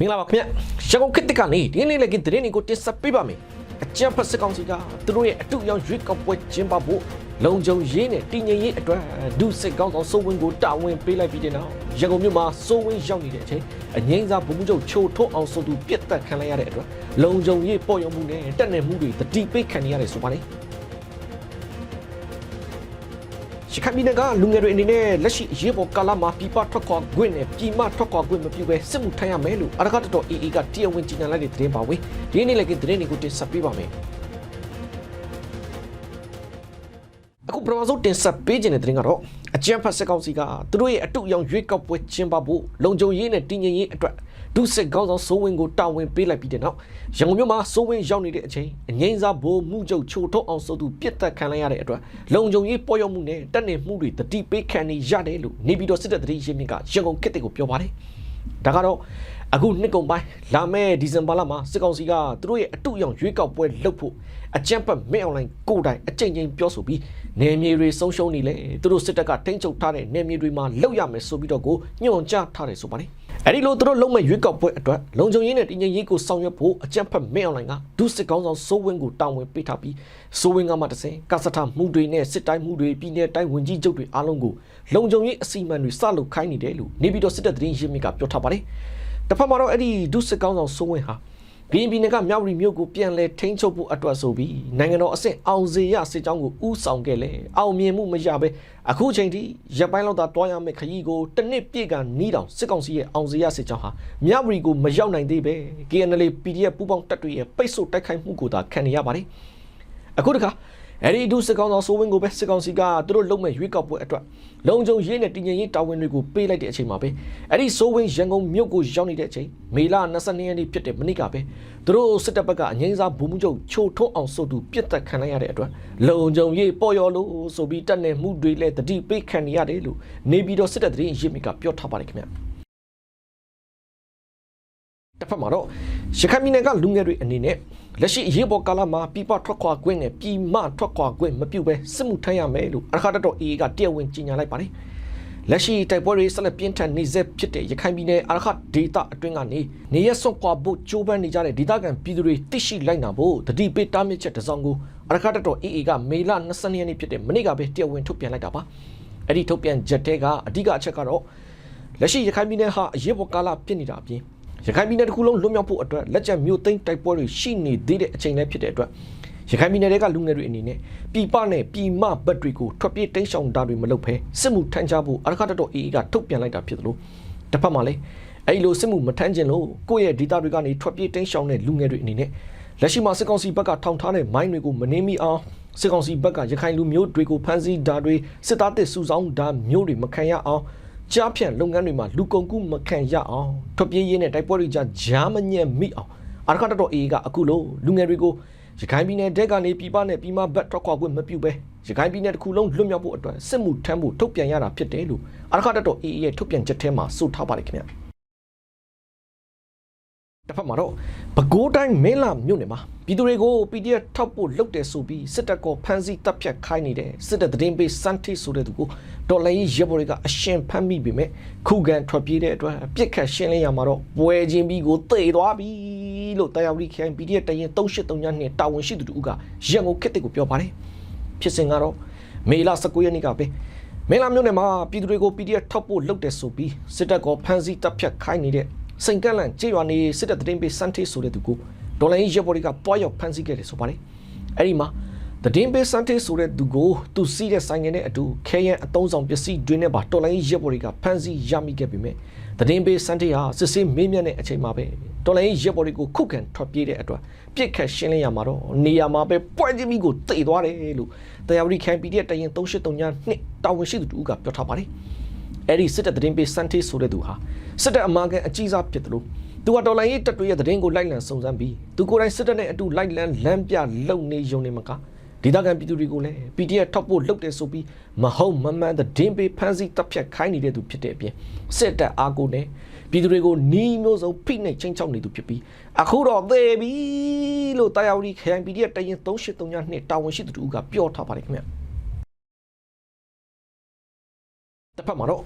မင်္ဂလာပါခင်ဗျရန်ကုန်ခေတ်တစ်ကနေဒီနေ့လည်းကသတင်းတွေကိုတင်ဆက်ပေးပါမယ်အကြံဖတ်စစ်ကောင်စီကသူတို့ရဲ့အတူရောင်ရွေးကောက်ပွဲကျင်းပဖို့လုံခြုံရေးနဲ့တည်ငြိမ်ရေးအတွက်ဒုစစ်ကောင်းဆောင်စိုးဝင်းကိုတာဝန်ပေးလိုက်ပြီးတဲ့နောက်ရန်ကုန်မြို့မှာစိုးဝင်းရောက်နေတဲ့အချိန်အငိမ့်စားဗိုလ်မှူးချုပ်ချိုထုံးအောင်ဆိုသူပြစ်တက်ခံလိုက်ရတဲ့အတွက်လုံခြုံရေးပေါ်ရောက်မှုနဲ့တက်နေမှုတွေတတိပိတ်ခံနေရတယ်ဆိုပါလေ ရခိုင်ပြည်နယ်ကလူငယ်တွေအနေနဲ့လက်ရှိရေပေါ်ကာလမှာပြပထွက်ခွာခွင့်နဲ့ပြည်မထွက်ခွာခွင့်မပြုဘဲစစ်မှုထမ်းရမယ်လို့အရကတတော် AA ကတရားဝင်ကြေညာလိုက်တဲ့သတင်းပါဝေးဒီနေ့လည်းကသတင်းတွေကိုတင်ဆက်ပေးပါမယ်အခုပထမဆုံးတင်ဆက်ပေးခြင်းတဲ့သတင်းကတော့အကြံဖတ်စစ်ကောင်စီကသူတို့ရဲ့အတုအယောင်ရွေးကောက်ပွဲကျင်းပဖို့လုံခြုံရေးနဲ့တည်ငြိမ်ရေးအတွက် ဒုစစ်ကောင်းဆောင်စိုးဝင်းကိုတာဝန်ပေးလိုက်ပြီးတဲ့နောက်ရန်ကုန်မြို့မှာစိုးဝင်းရောက်နေတဲ့အချိန်အငိမ့်စားဘိုးမှုချုပ်ချိုထုတ်အောင်ဆိုသူပြစ်တက်ခံလိုက်ရတဲ့အတွက်လုံခြုံရေးပေါ်ရောက်မှုနဲ့တက်နေမှုတွေတတိပေးခံနေရတယ်လို့နေပြည်တော်စစ်တပ်တရေရင်းမြစ်ကရန်ကုန်ခေတ်တွေကိုပြောပါတယ်ဒါကတော့အခုနှစ်ကုန်ပိုင်းလာမယ့်ဒီဇင်ဘာလမှာစစ်ကောင်စီကသူတို့ရဲ့အတုအယောင်ရွေးကောက်ပွဲလုပ်ဖို့အကြမ်းဖက်မင်းအွန်လိုင်းကိုယ်တိုင်အကြိမ်ကြိမ်ပြောဆိုပြီးနေမြေတွေဆုံးရှုံးနေလေသူတို့စစ်တပ်ကထိန်းချုပ်ထားတဲ့နေမြေတွေမှာလောက်ရမယ်ဆိုပြီးတော့ကိုညွှန်ကြားထားတယ်ဆိုပါတယ် အဲ့ဒီလိုသူတို့လုံးမဲ့ရွေးကောက်ပွဲအတွက်လုံခြုံရေးနဲ့တည်ငြိမ်ရေးကိုဆောင်ရွက်ဖို့အကြမ်းဖက်မင်းအွန်လိုင်းကဒုစစ်ကောင်းဆောင်စိုးဝင်းကိုတာဝန်ပေးထားပြီးစိုးဝင်းကမှတစင်ကစထမှုတွေနဲ့စစ်တိုင်းမှုတွေပြည်내တိုင်းဝင်ကြီးချုပ်တွေအားလုံးကိုလုံခြုံရေးအစီအမံတွေစလုပ်ခိုင်းနေတယ်လို့နေပြည်တော်စစ်တပ်သတင်းရင်းမြစ်ကပြောထားပါတယ်တစ်ဖက်မှာတော့အဲ့ဒီဒုစစ်ကောင်းဆောင်စိုးဝင်းဟာ ဘီအင်ပီနယ်ကမြောက်ရီမြို့ကိုပြန်လဲထိန်းချုပ်ဖို့အတွက်ဆိုပြီးနိုင်ငံတော်အဆင့်အောင်စေရစစ်ကြောင်းကိုဥဆောင်ခဲ့လဲအောင်မြင်မှုမရဘဲအခုချိန်ထိရပ်ပိုင်းလောက်သာတွားရမယ့်ခရီးကိုတစ်နှစ်ပြည့်ကနီးတောင်စစ်ကောင်စီရဲ့အောင်စေရစစ်ကြောင်းဟာမြောက်ရီကိုမရောက်နိုင်သေးပဲ KNL PDF ပူးပေါင်းတပ်တွေရဲ့ပိတ်ဆို့တိုက်ခိုက်မှုကိုသာခံနေရပါတယ်အခုတခါ အဲ့ဒီဒုစစ်ကောင်ဆောင်စိုးဝင်းကိုပဲစစ်ကောင်စီကသူတို့လုံမဲ့ရွေးကောက်ပွဲအတွက်လုံခြုံရေးနဲ့တည်ငြိမ်ရေးတာဝန်တွေကိုပေးလိုက်တဲ့အချိန်မှာပဲအဲ့ဒီစိုးဝင်းရန်ကုန်မြို့ကိုရောက်နေတဲ့အချိန်မေလ22ရက်နေ့ဖြစ်တဲ့မနေ့ကပဲသူတို့စစ်တပ်ဘက်ကအငိမ့်စားဗိုလ်မှူးချုပ်ချိုထုံးအောင်ဆိုသူပြစ်တက်ခံလိုက်ရတဲ့အတွက်လုံခြုံရေးပေါ်ရော်လို့ဆိုပြီးတက်နေမှုတွေလည်းတတိပိတ်ခံနေရတယ်လို့နေပြည်တော်စစ်တပ်သတင်းရင်းမြစ်ကပြောထားပါတယ်ခင်ဗျာ တစ်ဖက်မှာတော့ရခိုင်ပြည်နယ်ကလူငယ်တွေအနေနဲ့လက်ရှိအရေးပေါ်ကာလမှာပြပထွက်ခွာခွင့်နဲ့ပြည်မထွက်ခွာခွင့်မပြုဘဲစစ်မှုထမ်းရမယ်လို့အခါတတော် AA ကတရားဝင်ကြေညာလိုက်ပါတယ်။လက်ရှိတိုက်ပွဲတွေဆက်လက်ပြင်းထန်နေဆဲဖြစ်တဲ့ရခိုင်ပြည်နယ်အရခဒေသအတွင်းကနေနေရစွန့်ခွာဖို့ကြိုးပမ်းနေကြတဲ့ဒေသခံပြည်သူတွေတိရှိလိုက်နာဖို့တတိပိတားမြစ်ချက်တစ်စောင်းကိုအရခတတော် AA ကမေလ22ရက်နေ့ဖြစ်တဲ့မနေ့ကပဲတရားဝင်ထုတ်ပြန်လိုက်တာပါ။အဲ့ဒီထုတ်ပြန်ချက်တဲကအဓိကအချက်ကတော့လက်ရှိရခိုင်ပြည်နယ်ဟာအရေးပေါ်ကာလဖြစ်နေတာအပြင် ရခိုင်ပြည်နယ်တစ်ခုလုံးလွတ်မြောက်ဖို့အတွက်လက်ကျန်မြို့သိမ်းတိုက်ပွဲတွေရှိနေသေးတဲ့အချိန်လည်းဖြစ်တဲ့အတွက်ရခိုင်ပြည်နယ်တွေကလူငယ်တွေအနေနဲ့ပြည်ပနဲ့ပြည်မဘက်တွေကိုထွက်ပြေးတိမ်းရှောင်တာတွေမလုပ်ဘဲစစ်မှုထမ်းကြဖို့အရခတတော် AA ကထုတ်ပြန်လိုက်တာဖြစ်သလိုတစ်ဖက်မှာလည်းအဲ့ဒီလိုစစ်မှုမထမ်းခြင်းလို့ကိုယ့်ရဲ့ဒေတာတွေကနေထွက်ပြေးတိမ်းရှောင်တဲ့လူငယ်တွေအနေနဲ့လက်ရှိမှာစစ်ကောင်စီဘက်ကထောင်ထားတဲ့မိုင်းတွေကိုမနှင်းမိအောင်စစ်ကောင်စီဘက်ကရခိုင်လူမျိုးတွေကိုဖမ်းဆီးတာတွေစစ်သားတစ်စုဆောင်တာမျိုးတွေမခံရအောင် ကြားဖြန့်လုပ်ငန်းတွေမှာလူကုန်ကူးမခံရအောင်ထွက်ပြေးရင်းနဲ့တိုက်ပွဲတွေကြားကြားမညက်မိအောင်အာရခတတော် AA ကအခုလိုလူငယ်တွေကိုရခိုင်ပြည်နယ်တက်ကနေပြည်ပနဲ့ပြည်မဘက်ထွက်ခွာခွင့်မပြုဘဲရခိုင်ပြည်နယ်တစ်ခုလုံးလွတ်မြောက်ဖို့အတွက်စစ်မှုထမ်းဖို့ထုတ်ပြန်ရတာဖြစ်တယ်လို့အာရခတတော် AA ရဲ့ထုတ်ပြန်ချက်ထဲမှာဆိုထားပါတယ်ခင်ဗျာ တစ်ဖက်မှာတော့ပဲခူးတိုင်းမင်းလာမြို့နယ်မှာပြည်သူတွေကို PDF ထောက်ဖို့လုပ်တယ်ဆိုပြီးစစ်တပ်ကဖမ်းဆီးတပ်ဖြတ်ခိုင်းနေတဲ့စစ်တပ်သတင်းပေးစန်းထိဆိုတဲ့သူကိုဒေါ်လာရေးရဲဘော်တွေကအရှင်ဖမ်းမိပေမဲ့ခုခံထွက်ပြေးတဲ့အတွက်ပြစ်ခတ်ရှင်းလင်းရမှာတော့ပွဲချင်းပြီးကိုတေသွားပြီလို့တရားဝတီခိုင် PDF တရင်383ညနဲ့တာဝန်ရှိသူတို့ကရန်ကုန်ခေတ်တစ်ကိုပြောပါတယ်ဖြစ်စဉ်ကတော့မေလ19ရက်နေ့ကပဲမင်းလာမြို့နယ်မှာပြည်သူတွေကို PDF ထောက်ဖို့လုပ်တယ်ဆိုပြီးစစ်တပ်ကဖမ်းဆီးတပ်ဖြတ်ခိုင်းနေတဲ့ စိန်ကန့်လန့်ကြေးရွာနေစစ်တပ်သတင်းပေးစန်းထိဆိုတဲ့သူကိုဒေါ်လာရေးရဲဘော်တွေကတွားရောက်ဖမ်းဆီးခဲ့တယ်ဆိုပါတယ်အဲ့ဒီမှာသတင်းပေးစန်းထိဆိုတဲ့သူကိုသူစီးတဲ့ဆိုင်ငယ်နဲ့အတူခဲယံအတုံးဆောင်ပစ္စည်းတွေနဲ့ပါတော်လိုင်းရဲဘော်တွေကဖမ်းဆီးရမိခဲ့ပေမဲ့သတင်းပေးစန်းထိဟာစစ်ဆေးမေးမြန်းတဲ့အချိန်မှာပဲတော်လိုင်းရဲဘော်တွေကိုခုခံထွက်ပြေးတဲ့အတွက်ပြစ်ခတ်ရှင်းလင်းရမှာတော့နေရာမှာပဲပွဲချင်းပြီးကိုတိတ်သွားတယ်လို့တရားဝတီခိုင်ပီဒီတရင်383ညနှစ်တာဝန်ရှိသူတူကပြောထားပါတယ် အဲ့ဒီစစ်တပ်သတင်းပေးစန်တေးဆိုတဲ့သူဟာစစ်တပ်အမာကန်အကြီးစားဖြစ်တယ်လို့သူကတော်လိုင်းရေးတပ်တွေရဲ့သတင်းကိုလိုက်လံစုံစမ်းပြီးသူကိုယ်တိုင်စစ်တပ်နဲ့အတူလိုက်လံလမ်းပြလုံနေရုံနေမှာကဒေသခံပြည်သူတွေကိုလည်း PDF ထောက်ဖို့လုပ်တယ်ဆိုပြီးမဟုတ်မမှန်သတင်းပေးဖမ်းဆီးတပ်ဖြတ်ခိုင်းနေတဲ့သူဖြစ်တဲ့အပြင်စစ်တပ်အားကိုနဲ့ပြည်သူတွေကိုနီးမျိုးစုံဖိနှိပ်ချင်းချောက်နေသူဖြစ်ပြီးအခုတော့သေပြီလို့တာယာဝတီခရိုင် PDF တရင်383ညနှစ်တာဝန်ရှိသူတို့ကပြောထားပါတယ်ခင်ဗျ တစ်ဖက်မှာတော့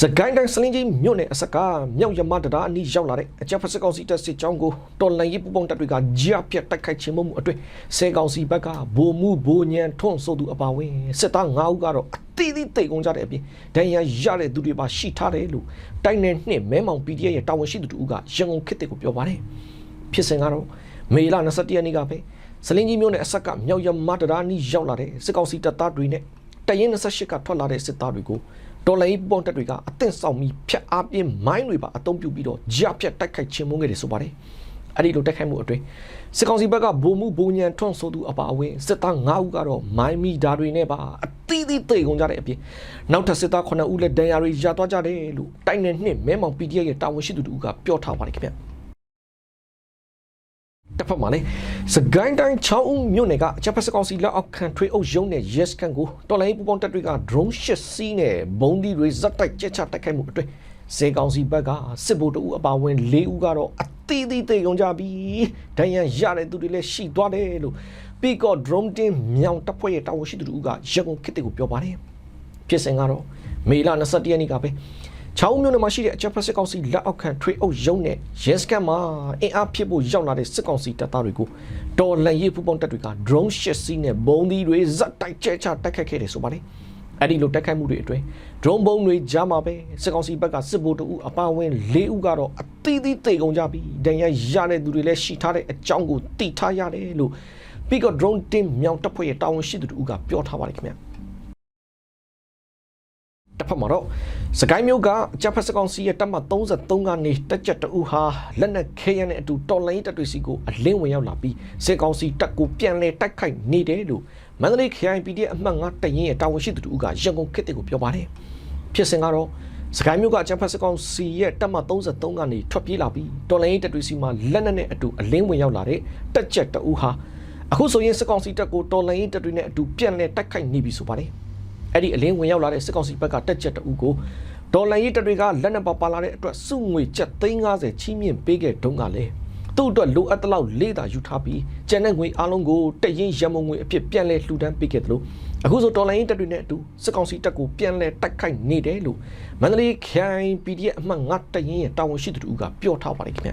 စကိုင်းတိုင်းစလင်းကြီးမြို့နယ်အစကမြောက်ရမတံတားအနီးရောက်လာတဲ့အကြမ်းဖက်စစ်ကောင်စီတပ်စစ်ကြောင်းကိုတော်လန်ရေးပူပေါင်းတပ်တွေကကြားပြတ်တိုက်ခိုက်ခြင်းမှုအတွင်းဆဲကောင်စီဘက်ကဗိုလ်မှုဗိုလ်ညံထွန်းဆိုသူအပါအဝင်စစ်သား9ဦးကတော့အသီးသီးတိတ်ကုန်ကြတဲ့အပြင်ဒဏ်ရာရတဲ့သူတွေပါရှိထားတယ်လို့တိုင်းနယ်နှစ်မဲမောင် PDF ရဲ့တာဝန်ရှိသူတို့ကရန်ကုန်ခေတ်ကိုပြောပါတယ်ဖြစ်စဉ်ကတော့မေလ21ရက်နေ့ကပဲစလင်းကြီးမြို့နယ်အစကမြောက်ရမတံတားအနီးရောက်လာတဲ့စစ်ကောင်စီတပ်သားတွေနဲ့တရင်28ကထွက်လာတဲ့စစ်သားတွေကို ဒေါ်လာရေးပေါင်းတက်တွေကအသင့်ဆောင်ပြီးဖြတ်အားပြင်းမိုင်းတွေပါအသုံးပြုပြီးတော့ကြားဖြတ်တိုက်ခိုက်ခြင်းမုန်းခဲ့တယ်ဆိုပါတယ်။အဲ့ဒီလိုတိုက်ခိုက်မှုအတွင်းစစ်ကောင်စီဘက်ကဗိုလ်မှုဗိုလ်ညံထွန်းဆိုသူအပါအဝင်စစ်သား9ဦးကတော့မိုင်းမီဓာတွေနဲ့ပါအသီးသီးတိတ်ကုန်ကြတဲ့အပြင်နောက်ထပ်စစ်သား9ဦးလည်းဒဏ်ရာတွေရသွားကြတယ်လို့တိုင်းနယ်နှစ်မဲမောင် PDF ရဲ့တာဝန်ရှိသူတို့ကပြောထားပါတယ်ခင်ဗျ။ တစ်ဖက်မှာလည်းစကိုင်းတိုင်း6ဦးမြို့နယ်ကအချက်ဖက်စကောင်စီလက်အောက်ခံထွေးအုပ်ရုံးနဲ့ yes ကန်ကိုတော်လိုင်းပူပေါင်းတပ်တွေက drone ရှစ်စီးနဲ့ဘုံဒီတွေဇက်တိုက်ကြက်ချတိုက်ခိုက်မှုအတွင်းစေကောင်စီဘက်ကစစ်ဗိုလ်တအူအပါဝင်၄ဦးကတော့အသေးသေးတေကုန်ကြပြီးဒဏ်ရာရတဲ့သူတွေလည်းရှိသွားတယ်လို့ Peacock drone team မြောင်တပ်ဖွဲ့ရဲ့တာဝန်ရှိသူတို့ကရန်ကုန်ခေတ်ကိုပြောပါတယ်ဖြစ်စဉ်ကတော့မေလ21ရက်နေ့ကပဲ ချောင်းမြို့နယ်မှာရှိတဲ့အချက်ဖက်စစ်ကောင်စီလက်အောက်ခံထွေအုပ်ရုံးနဲ့ရဲစခန်းမှာအင်အားဖြစ်ဖို့ရောက်လာတဲ့စစ်ကောင်စီတပ်သားတွေကိုတော်လန်ရေးဖူးပေါင်းတပ်တွေက drone ရှစ်စီးနဲ့ဘုံဒီတွေဇက်တိုက်ကျဲချတိုက်ခတ်ခဲ့တယ်ဆိုပါတယ်အဲ့ဒီလိုတိုက်ခိုက်မှုတွေအတွင်း drone ဘုံတွေကြားမှာပဲစစ်ကောင်စီဘက်ကစစ်ဗိုလ်တအူအပါအဝင်၄ဦးကတော့အသီးသီးတေကုန်ကြပြီးဒဏ်ရာရတဲ့သူတွေလည်းရှိထားတဲ့အကြောင်းကိုသိထားရတယ်လို့ Peacock drone team မြောင်တပ်ဖွဲ့ရဲ့တာဝန်ရှိသူတို့ကပြောထားပါတယ်ခင်ဗျာ တစ်ဖက်မှာတော့စကိုင်းမျိုးကဂျပန်စကောင်စီရဲ့တပ်မ33ကနေတက်ကြက်တူဟာလက်နက်ခဲယမ်းနဲ့အတူတော်လိုင်းတပ်တွေစီကိုအလင်းဝင်ရောက်လာပြီးစစ်ကောင်စီတပ်ကိုပြန်လဲတိုက်ခိုက်နေတယ်လို့မန္တလေး KIPD အမှတ်9တရင်ရဲ့တာဝန်ရှိသူတို့ကရန်ကုန်ခေတ်တွေကိုပြောပါတယ်ဖြစ်စဉ်ကတော့စကိုင်းမျိုးကဂျပန်စကောင်စီရဲ့တပ်မ33ကနေထွက်ပြေးလာပြီးတော်လိုင်းတပ်တွေစီမှာလက်နက်နဲ့အတူအလင်းဝင်ရောက်လာတဲ့တက်ကြက်တူဟာအခုဆိုရင်စစ်ကောင်စီတပ်ကိုတော်လိုင်းတပ်တွေနဲ့အတူပြန်လဲတိုက်ခိုက်နေပြီဆိုပါတယ် အဲ့ဒီအလင်းဝင်ရောက်လာတဲ့စစ်ကောင်စီဘက်ကတက်ချက်တူကိုဒေါ်လာရေးတပ်တွေကလက်နက်ပါပါလာတဲ့အတွက်စုငွေကျပ်350ချီးမြှင့်ပေးခဲ့တုန်းကလည်းသူ့အတွက်လိုအပ်တဲ့လောက်လေးတာယူထားပြီးကျန်တဲ့ငွေအလုံးကိုတရင်ရမုံငွေအဖြစ်ပြန်လဲလှူဒန်းပေးခဲ့တယ်လို့အခုဆိုဒေါ်လာရေးတပ်တွေနဲ့အတူစစ်ကောင်စီတပ်ကိုပြန်လဲတိုက်ခိုက်နေတယ်လို့မန္တလေးခိုင် PDF အမှတ်9တရင်ရဲ့တာဝန်ရှိသူတို့ကပြောထားပါတယ်ခင်ဗျ